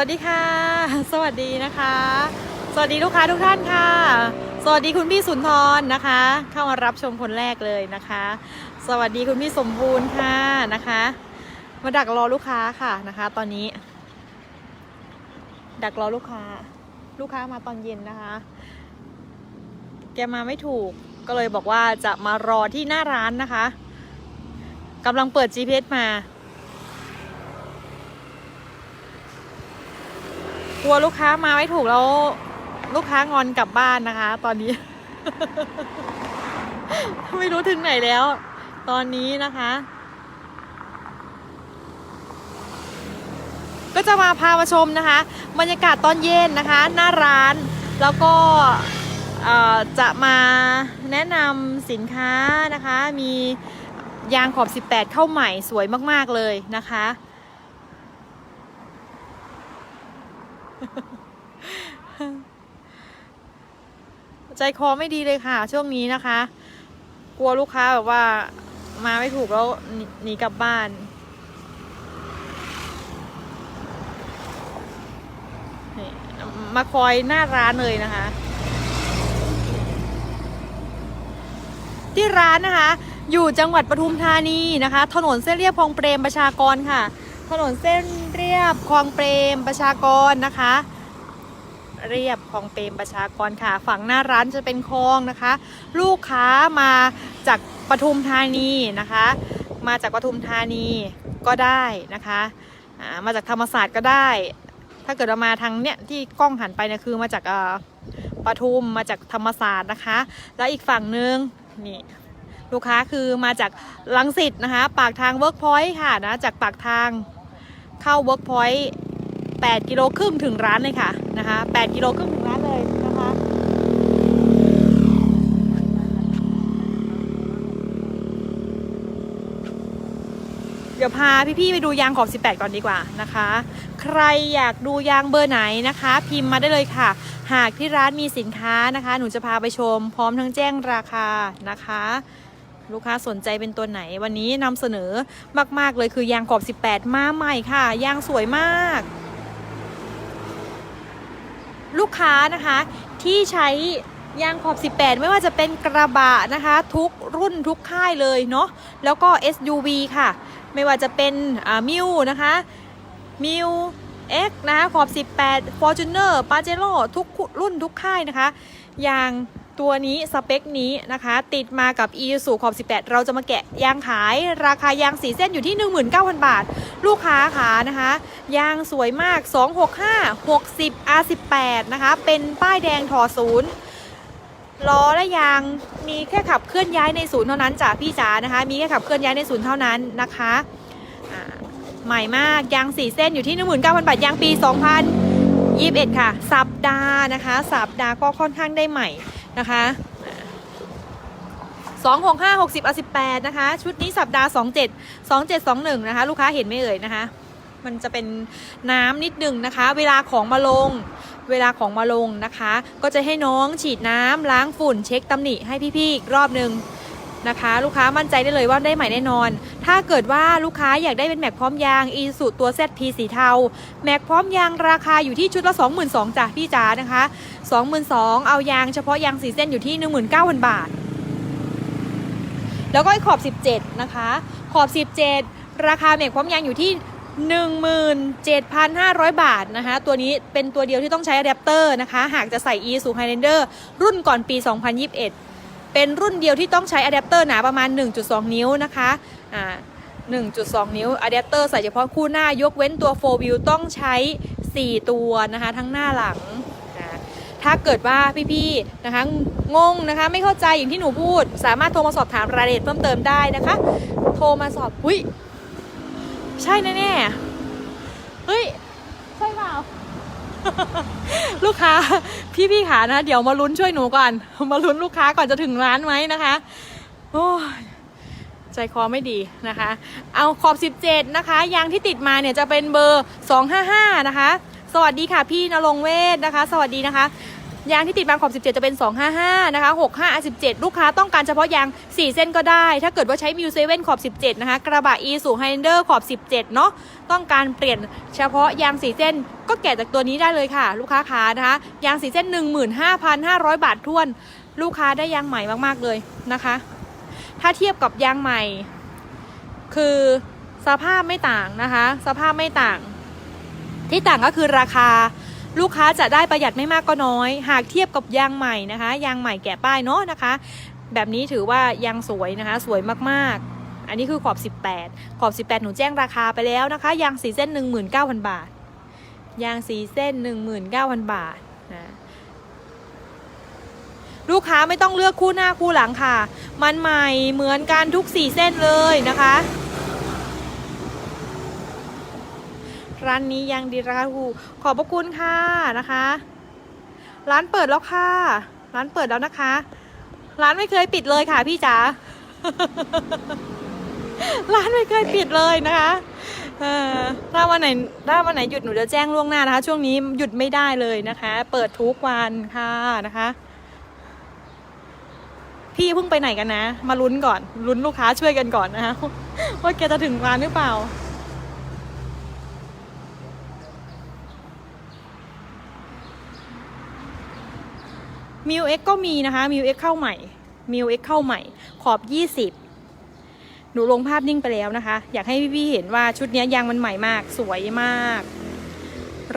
สวัสดีค่ะ สวัสดีนะคะ สวัสดีลูกค้าทุกท่านค่ะ สวัสดีคุณพี่สุนทรนะคะ เข้ามารับชมคนแรกเลยนะคะ สวัสดีคุณพี่สมบูรณ์ค่ะนะคะ มาดักรอลูกค้าค่ะนะคะ ตอนนี้ ดักรอลูกค้า ลูกค้ามาตอนเย็นนะคะ แกมาไม่ถูกก็เลยบอกว่าจะมารอที่หน้าร้านนะคะกำลังเปิด GPS มา กลัวลูกค้ามาไม่ถูกแล้ว ลูกค้างอนกลับบ้านนะคะ ตอนนี้ ไม่รู้ถึงไหนแล้ว ตอนนี้นะคะ ก็จะมาพามาชมนะคะ บรรยากาศตอนเย็นนะคะ หน้าร้านแล้วก็จะมาแนะนำสินค้านะคะ มียางขอบ 18 เข้าใหม่สวยมาก ๆ เลยนะคะ ใจคอไม่ดีเลยค่ะ ช่วงนี้นะคะ กลัวลูกค้าแบบว่ามาไม่ถูกแล้วหนีหนีกลับบ้านมาคอยหน้าร้านเลยนะคะ ที่ร้านนะคะ อยู่จังหวัดปทุมธานีนะคะ ถนนเส้นเรียบคลองเปรมประชากรค่ะ ถนนเส้นเรียบคลองเปรมประชากรนะคะ เรียบคลองเปรมประชากรค่ะ ฝั่งหน้าร้านจะเป็นคลองนะคะ ลูกค้ามาจากปทุมธานีนะคะ มาจากปทุมธานีก็ได้นะคะมาจากธรรมศาสตร์ก็ได้ ถ้าเกิดเรามาทางเนี้ยที่กล้องหันไปเนี่ยคือมาจากปทุมมาจากธรรมศาสตร์นะคะ แล้วอีกฝั่งนึงนี่ลูกค้าคือมาจากลังสิตนะคะ ปากทางเวิร์กพอยต์ค่ะนะจากปากทางเข้าเวิร์กพอยต์ 8กิโลครึ่งถึงร้านเลยค่ะนะคะ8กิโลครึ่งถึงร้านเลยนะคะเดี๋ยวพาพี่ๆไปดูยางขอบ 18 ก่อนดีกว่านะคะ ใครอยากดูยางเบอร์ไหนนะคะ พิมพ์มาได้เลยค่ะ หากที่ร้านมีสินค้านะคะ หนูจะพาไปชม พร้อมทั้งแจ้งราคานะคะ ลูกค้าสนใจเป็นตัวไหน วันนี้นำเสนอมาก ๆ เลยคือยางขอบ 18 มาใหม่ค่ะ ยางสวยมาก ลูกค้านะคะที่ใช้ยางขอบ 18 ไม่ว่าจะเป็นกระบะนะคะ ทุกรุ่นทุกค่ายเลยเนาะแล้วก็ SUV ค่ะ ไม่ว่าจะเป็นมิวนะคะมิว X นะคะขอบ 18 Fortuner p a j e r o ทุกรุ่นทุกค่ายนะคะยาง ตัวนี้สเปคนี้นะคะ ติดมากับ e s u ขอบ 18 เราจะมาแกะยางขาย ราคายางสีเส้นอยู่ที่ 19,000 บาท ลูกค้าขานะคะ ยางสวยมาก 265 60 R18 นะคะ เป็นป้ายแดงถอศูนย์ล้อและยางมีแค่ขับเคลื่อนย้ายในศูนย์เท่านั้นจ้ะพี่จ๋านะคะ มีแค่ขับเคลื่อนย้ายในศูนย์เท่านั้นนะคะใหม่มากยางสี่เส้นอยู่ที่ 19,000 บาทยางปี 2021 ค่ะ สัปดาห์นะคะ สัปดาห์ก็ค่อนข้างได้ใหม่ นะคะ2 6 5 60อะ18นะคะ ชุดนี้สัปดาห์27 2721นะคะ ลูกค้าเห็นไหม่เอ่ยนะคะ มันจะเป็นน้ำนิดหนึ่งนะคะ เวลาของมาลง เวลาของมาลงนะคะ ก็จะให้น้องฉีดน้ำล้างฝุ่นเช็คตำหนิให้พี่ๆอีกรอบหนึ่ง นะคะ ลูกค้ามั่นใจได้เลยว่าได้ใหม่แน่นอน ถ้าเกิดว่าลูกค้าอยากได้เป็นแม็กพร้อมยางอีสุตัว ZP สีเทา แม็กพร้อมยางราคาอยู่ที่ชุดละ 22,000จ้ะพี่จ๋านะคะ 22,000เอายางเฉพาะยางสีเส้นอยู่ที่ 19,000 บาท แล้วก็ไอขอบ 17 นะคะ ขอบ 17 ราคาแม็กพร้อมยางอยู่ที่17,500 บาทนะคะ ตัวนี้เป็นตัวเดียวที่ต้องใช้อะแดปเตอร์นะคะ หากจะใส่ e s u Highlander รุ่นก่อนปี 2021 เป็นรุ่นเดียวที่ต้องใช้อะแดปเตอร์หนาประมาณ 1.2 นิ้วนะคะอ่า1.2 นิ้วอะแดปเตอร์ใส่เฉพาะคู่หน้ายกเว้นตัว4 wheel ต้องใช้ 4 ตัวนะคะทั้งหน้าหลัง ถ้าเกิดว่าพี่ๆนะคะงงนะคะไม่เข้าใจอย่างที่หนูพูด สามารถโทรมาสอบถามรายละเอียดเพิ่มเติมได้นะคะ โทรมาสอบอุ้ยใช่แน่ๆเฮ้ย ลูกค้า พี่พี่ขานะ เดี๋ยวมาลุ้นช่วยหนูก่อน มาลุ้นลูกค้าก่อนจะถึงร้านไหมนะคะ โอ้ใจคอไม่ดีนะคะ เอาขอบ 17 นะคะ ยางที่ติดมาเนี่ยจะเป็นเบอร์ 255 นะคะ สวัสดีค่ะพี่นรงเวศนะคะ สวัสดีนะคะ ยางที่ติดมางขอบ 17 จะเป็น 255 นะคะ 65 17 ลูกค้าต้องการเฉพาะยาง 4 เส้นก็ได้ ถ้าเกิดว่าใช้มิวเซเว่นขอบ 17 นะคะ กระบะ e สู่ไฮเดอร์ขอบ 17 เนาะต้องการเปลี่ยนเฉพาะยาง 4 เส้น ก็แกะจากตัวนี้ได้เลยค่ะ ลูกค้าค้านะคะ ยาง 4 เส้น 15,500 บาททวน ลูกค้าได้ยางใหม่มากๆเลยนะคะ ถ้าเทียบกับยางใหม่ คือสภาพไม่ต่างนะคะ สภาพไม่ต่าง ที่ต่างก็คือราคา ลูกค้าจะได้ประหยัดไม่มากก็น้อย หากเทียบกับยางใหม่นะคะ ยางใหม่แกะป้ายเนาะนะคะ แบบนี้ถือว่ายางสวยนะคะ สวยมากๆ อันนี้คือขอบ 18 ขอบ 18 หนูแจ้งราคาไปแล้วนะคะ ยางสีเส้น 19,000 บาท ยางสีเส้น 19,000 บาทนะลูกค้าไม่ต้องเลือกคู่หน้าคู่หลังค่ะ มันใหม่เหมือนกันทุกสี่เส้นเลยนะคะ ร้านนี้ยังดีราคาถูกขอบพระคุณค่ะนะคะ ร้านเปิดแล้วค่ะ ร้านเปิดแล้วนะคะ ร้านไม่เคยปิดเลยค่ะพี่จ๋าร้านไม่เคยปิดเลยนะคะถ้าวันไหนถ้าวันไหนหยุดหนูจะแจ้งล่วงหน้านะคะ ช่วงนี้หยุดไม่ได้เลยนะคะ เปิดทุกวันค่ะนะคะ พี่เพิ่งไปไหนกันนะ มาลุ้นก่อนลุ้นลูกค้าช่วยกันก่อนนะคะว่าแกจะถึงร้านหรือเปล่า มิวเอ็กก็มีนะคะมิวเอ็กเข้าใหม่มิวเอ็กเข้าใหม่ ขอบ 20 หนูลงภาพนิ่งไปแล้วนะคะ อยากให้พี่ๆเห็นว่าชุดนี้ยยางมันใหม่มาก สวยมาก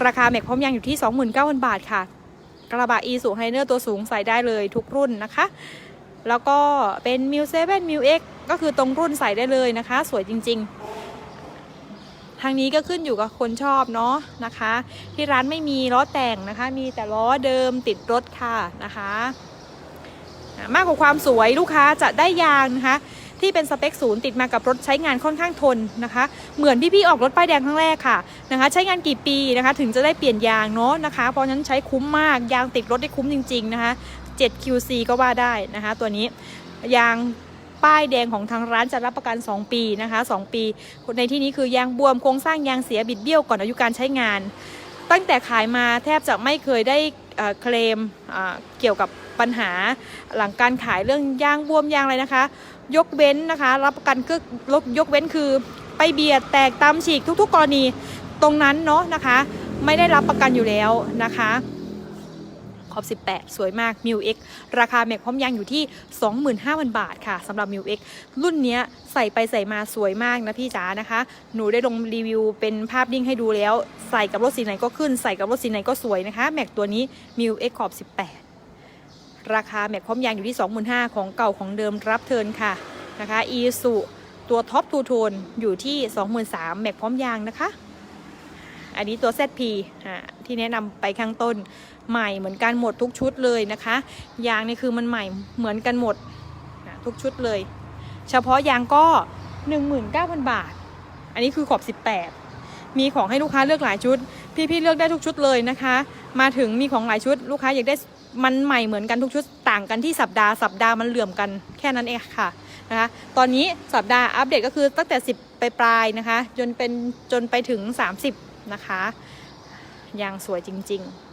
ราคาแม็กพร้อมยางอยู่ที่ 29,000 บาทค่ะ กระบะ e สูงไฮเนอร์ตัวสูงใส่ได้เลยทุกรุ่นนะคะ แล้วก็เป็นมิวเซเว่นมิวเอ็กก็คือตรงรุ่นใส่ได้เลยนะคะ สวยจริง ๆ ทางนี้ก็ขึ้นอยู่กับคนชอบเนาะนะคะ ที่ร้านไม่มีล้อแต่งนะคะ มีแต่ล้อเดิมติดรถค่ะนะคะมากกว่าความสวยลูกค้าจะได้ยางนะคะ ที่เป็นสเปคศูนย์ติดมากับรถใช้งานค่อนข้างทนนะคะ เหมือนพี่ๆออกรถป้ายแดงครั้งแรกค่ะนะคะ ใช้งานกี่ปีนะคะ ถึงจะได้เปลี่ยนยางเนาะนะคะ เพราะฉะนั้นใช้คุ้มมากยางติดรถได้คุ้มจริง ๆนะคะ 7QC ก็ว่าได้นะคะ ตัวนี้ยาง ป้ายแดงของทางร้านจะรับประกัน 2 ปีนะคะ 2 ปี ในที่นี้คือยางบวมโครงสร้างยางเสียบิดเบี้ยวก่อนอายุการใช้งาน ตั้งแต่ขายมาแทบจะไม่เคยได้เเคลมเกี่ยวกับปัญหาหลังการขายเรื่องยางบวมยางอะไรนะคะ ยกเว้นนะคะ รับประกันก็ลบยกเว้นคือไปเบียดแตกตามฉีกทุก ๆ กรณีตรงนั้นเนาะนะคะ ไม่ได้รับประกันอยู่แล้วนะคะ ขอบ 18 สวยมาก m ิ X ราคาแม็กพร้อมยางอยู่ที่ 25,000 บาทค่ะสำหรับ m ิ X รุ่นนี้ใส่ไปใส่มาสวยมากนะพี่จ๋านะคะ หนูได้ลงรีวิวเป็นภาพนิ่งให้ดูแล้ว ใส่กับรถสีไหนก็ขึ้นใส่กับรถสีไหนก็สวยนะคะแม็กตัวนี้ m ิ X ขอบ 18 ราคาแม็กพร้อมยางอยู่ที่ 25,000ของเก่าของเดิมรับเทิร์นค่ะนะคะอีสุตัวท็อปทูโทนอยู่ที่ 23,000แม็กพร้อมยางนะคะ อันนี้ตัว ZP อ่าที่แนะนำไปข้างต้นใหม่เหมือนกันหมดทุกชุดเลยนะคะ ยางนี่คือมันใหม่เหมือนกันหมดทุกชุดเลย เฉพาะยางก็ 19,000 บาท อันนี้คือขอบ 18 มีของให้ลูกค้าเลือกหลายชุด พี่ๆเลือกได้ทุกชุดเลยนะคะ มาถึงมีของหลายชุด ลูกค้าอยากได้มันใหม่เหมือนกันทุกชุดต่างกันที่สัปดาห์สัปดาห์มันเหลื่อมกันแค่นั้นเองค่ะนะคะ ตอนนี้สัปดาห์อัปเดตก็คือตั้งแต่ 10 ไปปลายนะคะ จนเป็นจนไปถึง 30 นะคะ ยางสวยจริง ๆ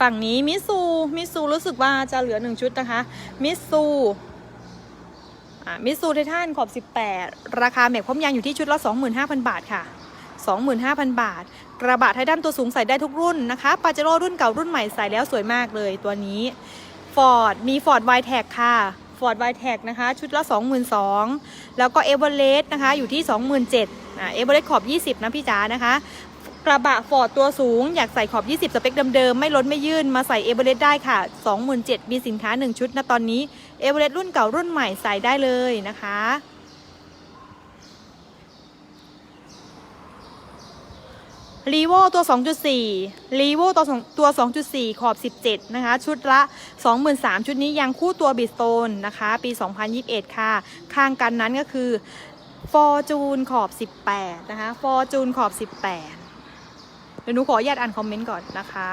ฝั่งนี้มิซูมิซูรู้สึกว่าจะเหลือหนึ่งชุดนะคะ มิซูมิซูไททันขอบ 18 ราคาแม็กพร้อมยางอยู่ที่ชุดละ 25,000 บาทค่ะ 25,000 บาท กระบะไททันตัวสูงใส่ได้ทุกรุ่นนะคะปาเจโร่รุ่นเก่ารุ่นใหม่ใส่แล้วสวยมากเลยตัวนี้ Ford มี Ford w i t e c ค่ะ Ford w i t e c นะคะ ชุดละ 22,000แล้วก็ e v e r e s t นะคะ อยู่ที่ 27,000 อ่า e v e r e s t ขอบ 20 นะพี่จ๋านะคะ กระบะ Ford ตัวสูง อยากใส่ขอบ 20 สเปคเดิมๆ ไม่ล้นไม่ยื่นมาใส่ e v e r e s t ได้ค่ะ 27,000มีสินค้า 1 ชุดนะตอนนี้ e v e r e s t รุ่นเก่ารุ่นใหม่ใส่ได้เลยนะคะรีโวตัว 2.4รีโวตัวสองตัว 2.4 ขอบ 17 นะคะ ชุดละ 23,000 ชุดนี้ยังคู่ตัวบิสโตนนะคะ ปี 2021 ค่ะ ข้างกันนั้นก็คือ ฟอร์จูนขอบ 18 นะคะ ฟอร์จูนขอบ 18 เดี๋ยวหนูขออนุญาตอ่านคอมเมนต์ก่อนนะคะ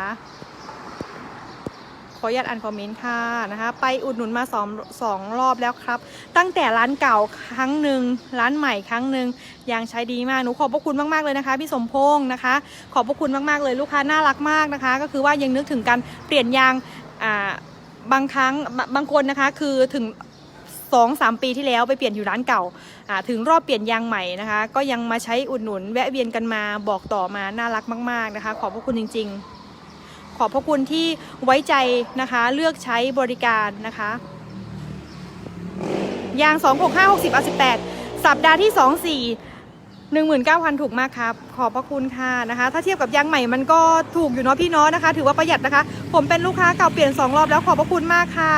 ขออนุญาตอ่านคอมเมนต์ค่ะนะคะ ไปอุดหนุนมาสองสองรอบแล้วครับ ตั้งแต่ร้านเก่าครั้งหนึ่งร้านใหม่ครั้งหนึ่งยางใช้ดีมาก หนูขอบพระคุณมากๆเลยนะคะพี่สมพงษ์นะคะ ขอบพระคุณมากๆเลยลูกค้าน่ารักมากนะคะ ก็คือว่ายังนึกถึงการเปลี่ยนยางอ่าบางครั้งบบางคนนะคะคือถึง สองสามปีที่แล้วไปเปลี่ยนอยู่ร้านเก่าอ่าถึงรอบเปลี่ยนยางใหม่นะคะ ก็ยังมาใช้อุดหนุน แวะเวียนกันมาบอกต่อมาน่ารักมาก ๆนะคะ ขอบพระคุณจริง ๆ ขอบพระคุณที่ไว้ใจนะคะ เลือกใช้บริการนะคะยาง 2 6 5 60 18 สัปดาห์ที่ 2 4 19,000 ถูกมากครับ ขอบพระคุณค่ะนะคะ ถ้าเทียบกับยางใหม่มันก็ถูกอยู่เนาะพี่เนาะนะคะ ถือว่าประหยัดนะคะ ผมเป็นลูกค้าเก่าเปลี่ยน 2 รอบแล้วขอบพระคุณมากค่ะ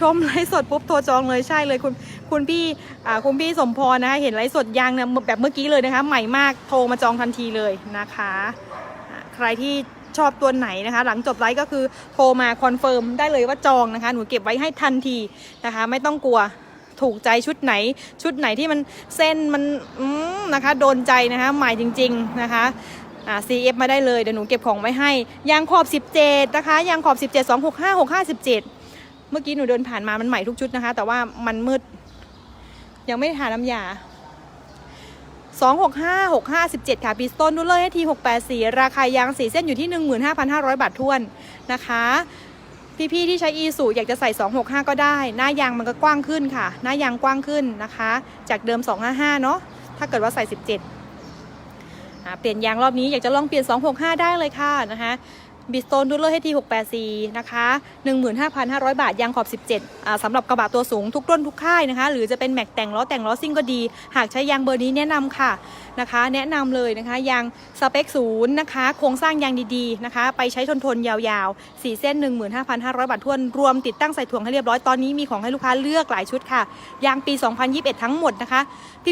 ชมไลฟ์สดปุ๊บโทรจองเลยใช่เลยคุณคุณพี่อ่าคุณพี่สมพรนะคะเห็นไลฟ์สดยางเนี่ยแบบเมื่อกี้เลยนะคะ ใหม่มากโทรมาจองทันทีเลยนะคะใครที่ชอบตัวไหนนะคะ หลังจบไลฟ์ก็คือโทรมาคอนเฟิร์มได้เลยว่าจองนะคะ หนูเก็บไว้ให้ทันทีนะคะ ไม่ต้องกลัวถูกใจชุดไหน ชุดไหนที่มันเส้นมันมนะคะ โดนใจนะคะใหม่จริง ๆนะคะอ่า CF มาได้เลยเดี๋ยวหนูเก็บของไว้ให้ยางขอบ 17 นะคะยางขอบ 17 2 6 5 6 5 17 เมื่อกี้หนูเดินผ่านมามันใหม่ทุกชุดนะคะ แต่ว่ามันมืด ยังไม่ได้ทาน้ำยา265 657ค่ะพิสต้นดูเลยให้ที684ราคายางสีเส้นอยู่ที่15,500บาททวนนะคะพี่ๆที่ใช้อีสูอยากจะใส่ 265 ก็ได้ หน้ายางมันก็กว้างขึ้นค่ะ หน้ายางกว้างขึ้นนะคะ จากเดิม 255 เนาะถ้าเกิดว่าใส่ 17เปลี่ยนยางรอบนี้อยากจะลองเปลี่ยน 265 ได้เลยค่ะนะคะ บิสโตนดูเลอร์ให้ที684 นะคะ 15,500 บาท ยางขอบ 17อ่าสำหรับกระบะตัวสูงทุกต้นทุกค่ายนะคะ หรือจะเป็นแม็กแต่งล้อแต่งล้อซิ่งก็ดี หากใช้ยางเบอร์นี้แนะนำค่ะนะคะ แนะนำเลยนะคะยางสเปคศูนย์นะคะ โครงสร้างยางดีๆนะคะ ไปใช้ทนทนยาวๆ 4 เส้น 15,500 บาททวน รวมติดตั้งใส่ถ่วงให้เรียบร้อย ตอนนี้มีของให้ลูกค้าเลือกหลายชุดค่ะ ยางปี 2021 ทั้งหมดนะคะ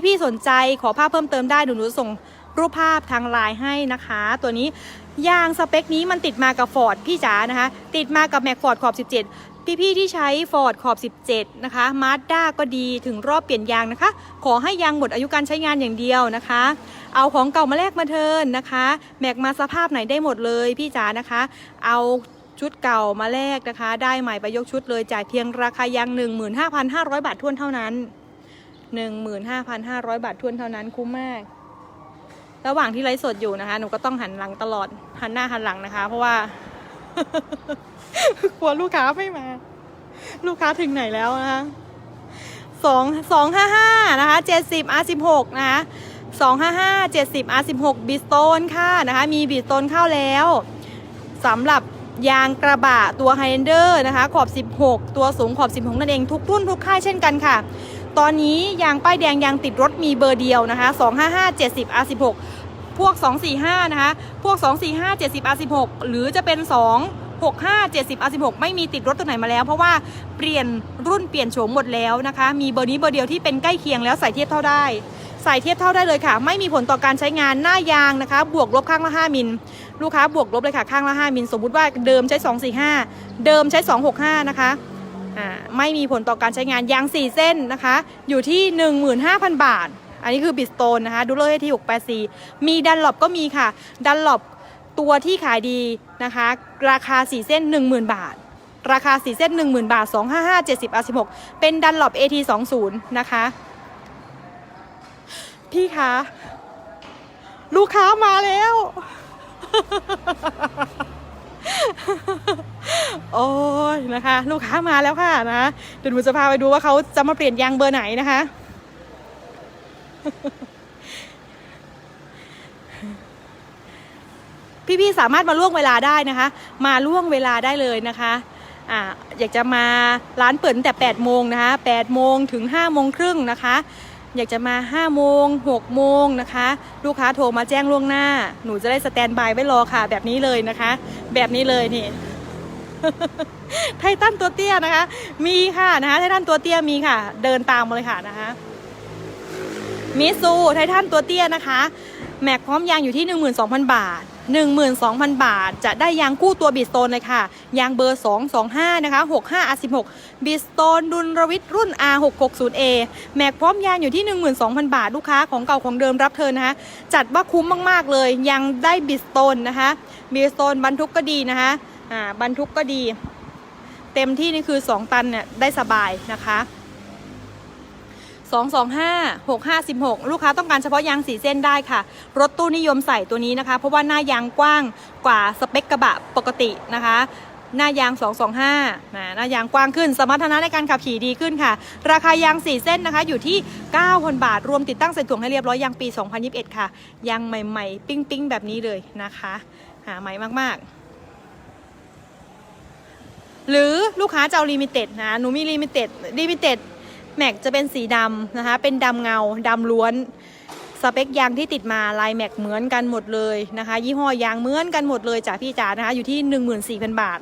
พี่ๆสนใจขอภาพเพิ่มเติมได้หนูหนูส่ง รูปภาพทางไลน์ให้นะคะ ตัวนี้ยางสเปคนี้มันติดมากับฟอร์ดพี่จ๋านะคะ ติดมากับแม็กฟอร์ดขอบ 17 พี่ๆที่ใช้ฟอร์ดขอบ 17 นะคะมาสด้าก็ดีถึงรอบเปลี่ยนยางนะคะ ขอให้ยางหมดอายุการใช้งานอย่างเดียวนะคะ เอาของเก่ามาแลกมาเทินนะคะ แม็กมาสภาพไหนได้หมดเลยพี่จ๋านะคะ เอาชุดเก่ามาแลกนะคะ ได้ใหม่ไปยกชุดเลยจ่ายเพียงราคายาง 15,500 บาททวนเท่านั้น 15,500 บาททวนเท่านั้นคุ้มมาก ระหว่างที่ไลฟ์สดอยู่นะคะ หนูก็ต้องหันหลังตลอด หันหน้าหันหลังนะคะ เพราะว่า กลัวลูกค้าไม่มา ลูกค้าถึงไหนแล้วนะคะสองสองห้าห้านะคะเจ็ดสิบอาสิบหกนะคะสองห้าห้าเจ็ดสิบอาสิบหกบิสโตนค่ะนะคะ มีบิสโตนเข้าแล้วสำหรับยางกระบะตัวไฮเอนเดอร์นะคะ ขอบ 16 ตัวสูงขอบ 16 นั่นเองทุกรุ่นทุกค่ายเช่นกันค่ะ ตอนนี้ยางป้ายแดงยางติดรถมีเบอร์เดียวนะคะ 255 70 R16 พวก 245 นะคะ พวก 245 70 R16 หรือจะเป็น 2 65 70 R16 ไม่มีติดรถตัวไหนมาแล้ว เพราะว่าเปลี่ยนรุ่นเปลี่ยนโฉมหมดแล้วนะคะ มีเบอร์นี้เบอร์เดียวที่เป็นใกล้เคียงแล้วใส่เทียบเท่าได้ ใส่เทียบเท่าได้เลยค่ะ ไม่มีผลต่อการใช้งานหน้ายางนะคะ บวกลบข้างละ 5 มิล ลูกค้าบวกลบเลยค่ะข้างละ 5 มิล สมมุติว่าเดิมใช้ 245 เดิมใช้ 265 นะคะ ไม่มีผลต่อการใช้งานยาง 4 เส้นนะคะ อยู่ที่ 15,000 บาท อันนี้คือบิสโตนนะคะดูเลยที่684 มีดันหลบก็มีค่ะ ดันหลบตัวที่ขายดีนะคะ ราคา 4 เส้น 10,000 บาท ราคา 4 เส้น 10,000 บาท 255 70 R16 เป็นดันหลบ AT20 นะคะ พี่คะ ลูกค้ามาแล้ว โอ้ยนะคะ ลูกค้ามาแล้วค่ะนะเดี๋ยวหนูจะพาไปดูว่าเขาจะมาเปลี่ยนยางเบอร์ไหนนะคะ พี่ๆสามารถมาล่วงเวลาได้นะคะ มาล่วงเวลาได้เลยนะคะอ่าอยากจะมาร้านเปิดตั้งแต่8โมงนะคะ8โมงถึง5โมงครึ่งนะคะ อยากจะมา5โมง6โมงนะคะ ลูกค้าโทรมาแจ้งล่วงหน้า หนูจะได้สแตนบายไว้รอค่ะ แบบนี้เลยนะคะ แบบนี้เลยนี่ไททันตัวเตี้ยนะคะ มีค่ะนะคะไททันตัวเตี้ยมีค่ะ เดินตามมาเลยค่ะนะคะมิซูไททันตัวเตี้ยนะคะ แม็กพร้อมยางอยู่ที่ 12,000 บาท 12,000 บาท จะได้ยางคู่ตัวบิสโตนเลยค่ะ ยางเบอร์ 225 นะคะ 65 R16 บิสโตนดุลรวิทรุ่น R660A แม็กพร้อมยางอยู่ที่ 12,000 บาท ลูกค้าของเก่าของเดิมรับเทินนะคะ จัดว่าคุ้มมากๆเลย ยังได้บิสโตนนะคะบิสโตนบรรทุกก็ดีนะคะอ่าบรรทุกก็ดี เต็มที่นี่คือ 2 ตันเนี่ยได้สบายนะคะ 225 6516 ลูกค้าต้องการเฉพาะยางสีเส้นได้ค่ะ รถตู้นิยมใส่ตัวนี้นะคะ เพราะว่าหน้ายางกว้างกว่าสเปคกระบะปกตินะคะ หน้ายาง 225นะหน้ายางกว้างขึ้น สมรรถนะในการขับขี่ดีขึ้นค่ะ ราคายาง 4 เส้นนะคะ อยู่ที่ 9,000 บาท รวมติดตั้งใส่ถุงให้เรียบร้อยยางปี 2021 ค่ะ ยางใหม่ ๆ ปิ้งๆ แบบนี้เลยนะคะ หาใหม่มากๆหรือลูกค้าจะเอาลิมิเต็ดนะ หนูมีลิมิเต็ดลิมิเต็ด แม็กจะเป็นสีดำนะคะ เป็นดำเงาดำล้วน สเปคยางที่ติดมาลายแม็กเหมือนกันหมดเลยนะคะ ยี่ห้อยางเหมือนกันหมดเลยจากพี่จ๋านะคะ อยู่ที่ 14,000 บาท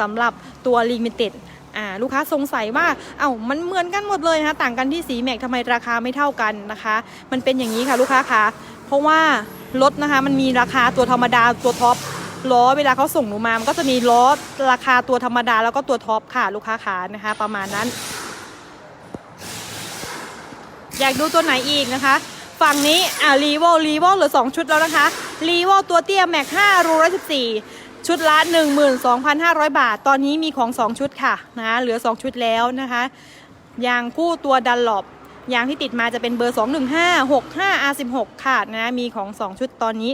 สำหรับตัวลิมิเต็ดอ่าลูกค้าสงสัยว่าเอา้ามันเหมือนกันหมดเลยนะคะ ต่างกันที่สีแม็กทำไมราคาไม่เท่ากันนะคะ มันเป็นอย่างนี้ค่ะลูกค้าคะเพราะว่ารถนะคะมันมีราคาตัวธรรมดาตัวท็อปล้อเวลาเขาส่งหนูมา มันก็จะมีล้อราคาตัวธรรมดาแล้วก็ตัวท็อปค่ะลูกค้าขานะคะ ประมาณนั้น อยากดูตัวไหนอีกนะคะ ฝั่งนี้อ่ารีโวรีโวเหลือ 2 ชุดแล้วนะคะรีโวตัวเตี้ยแม็ก5รู114ชุดละ 12,500 บาท ตอนนี้มีของ 2 ชุดค่ะนะเหลือ 2 ชุดแล้วนะคะยางคู่ตัวดันหลบยางที่ติดมาจะเป็นเบอร์ 215 65 R16 ค่ะนะมีของ 2 ชุดตอนนี้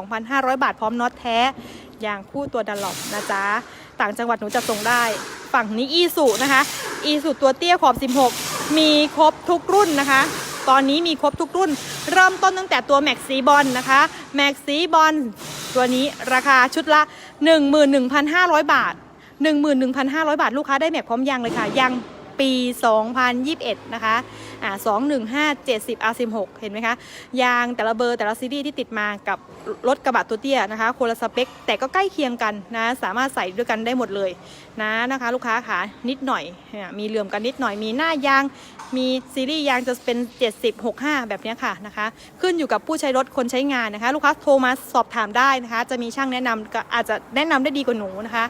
12,500 บาทพร้อมน็อตแท้ยางคู่ตัวดันหลบนะจ๊ะต่างจังหวัดหนูจะส่งได้ ฝั่งนี้อีสุนะคะ อีสุดตัวเตี้ยขอบ 16 มีครบทุกรุ่นนะคะ ตอนนี้มีครบทุกรุ่น เริ่มต้นตั้งแต่ตัวแม็กซีบอลนะคะแม็กซีบอลตัวนี้ราคาชุดละ 11,500 บาท 11,500 บาทลูกค้าได้แม็กพร้อมยางเลยค่ะยางปี 2021 นะคะ อ่า215 70 R16 เห็นไหมคะยางแต่ละเบอร์แต่ละซีรีส์ที่ติดมากับรถกระบะตัวเตี้ยนะคะคนละสเปค แต่ก็ใกล้เคียงกันนะสามารถใส่ด้วยกันได้หมดเลยนะนะคะ ลูกค้าค่ะนิดหน่อยมีเหลื่อมกันนิดหน่อยมีหน้ายาง มีซีรีส์ยางจะเป็น 70 65 แบบนี้ค่ะนะคะ ขึ้นอยู่กับผู้ใช้รถคนใช้งานนะคะ ลูกค้าโทรมาสอบถามได้นะคะ จะมีช่างแนะนำก็อาจจะแนะนำได้ดีกว่าหนูนะคะ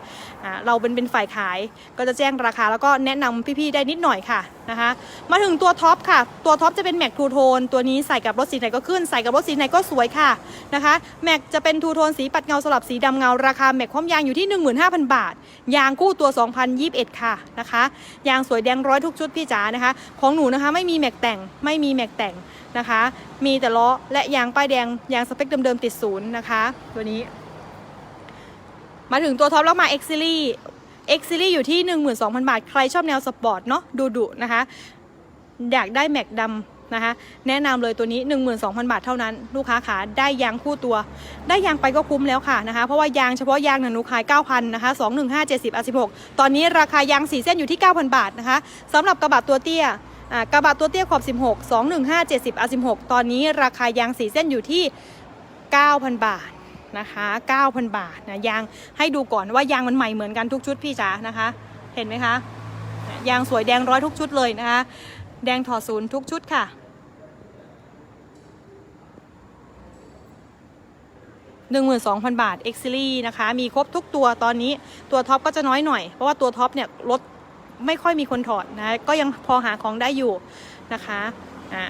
อ่าเราเป็นเป็นฝ่ายขายก็จะแจ้งราคาแล้วก็แนะนำพี่ๆได้นิดหน่อยค่ะนะคะ มาถึงตัวท็อปค่ะ ตัวท็อปจะเป็นแม็กทูโทนตัวนี้ใส่กับรถสีไหนก็ขึ้น ใส่กับรถสีไหนก็สวยค่ะนะคะแม็กจะเป็นทูโทนสีปัดเงาสลับสีดำเงาราคาแม็กพร้อมยางอยู่ที่ 15,000 บาท ยางคู่ตัว 2021 ค่ะนะคะยางสวยแดงร้อยทุกชุดพี่จ๋านะคะ ของหนูนะคะไม่มีแม็กแต่งไม่มีแม็กแต่งนะคะ มีแต่ล้อและยางป้ายแดงยางสเปคเดิมๆติดศูนย์นะคะ ตัวนี้ มาถึงตัวท็อปแล้วมา X Series X Series อยู่ที่ 12,000 บาท ใครชอบแนวสปอร์ตเนาะดูดุนะคะ อยากได้แม็กดำนะคะ แนะนำเลยตัวนี้ 12,000 บาทเท่านั้น ลูกค้าขาได้ยางคู่ตัว ได้ยางไปก็คุ้มแล้วค่ะนะคะ เพราะว่ายางเฉพาะยางเนี่ยหนูขาย 9,000นะคะ215 70 16 ตอนนี้ราคายาง4เส้นอยู่ที่ 9,000 บาทนะคะสำหรับกระบะตัวเตี้ยกระบะตัวเตี้ยขอบ 16 215 70 16 ตอนนี้ราคายาง4เส้นอยู่ที่ 9,000 บาทนะคะ9,000 บาทนะยางให้ดูก่อนว่ายางมันใหม่เหมือนกันทุกชุดพี่จ๋านะคะ เห็นไหมคะ ยางสวยแดงร้อยทุกชุดเลยนะคะ แดงถอดศูนย์ทุกชุดค่ะ 12,000 บาท X Series นะคะ มีครบทุกตัวตอนนี้ตัวท็อปก็จะน้อยหน่อย เพราะว่าตัวท็อปเนี่ยรถไม่ค่อยมีคนถอดนะ ก็ยังพอหาของได้อยู่นะคะอ่า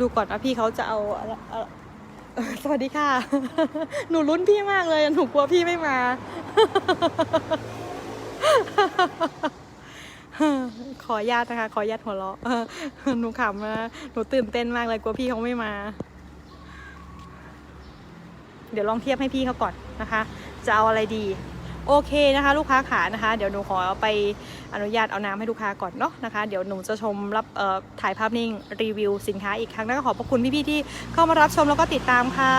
ดูก่อนว่าพี่เขาจะเอา สวัสดีค่ะ หนูลุ้นพี่มากเลย หนูกลัวพี่ไม่มา ขอญาตนะคะ ขอญาตหัวเราะหนูขำนะหนูตื่นเต้นมากเลยกลัวพี่เขาไม่มา เดี๋ยวลองเทียบให้พี่เขาก่อนนะคะ จะเอาอะไรดี โอเคนะคะ ลูกค้าขานะคะ เดี๋ยวหนูขอไปอนุญาตเอาน้ำให้ลูกค้าก่อนเนาะนะคะ เดี๋ยวหนูจะชมรับถ่ายภาพนิ่งรีวิวสินค้าอีกครั้งแล้วก็ขอบพระคุณพี่ๆที่เข้ามารับชมแล้วก็ติดตามค่ะ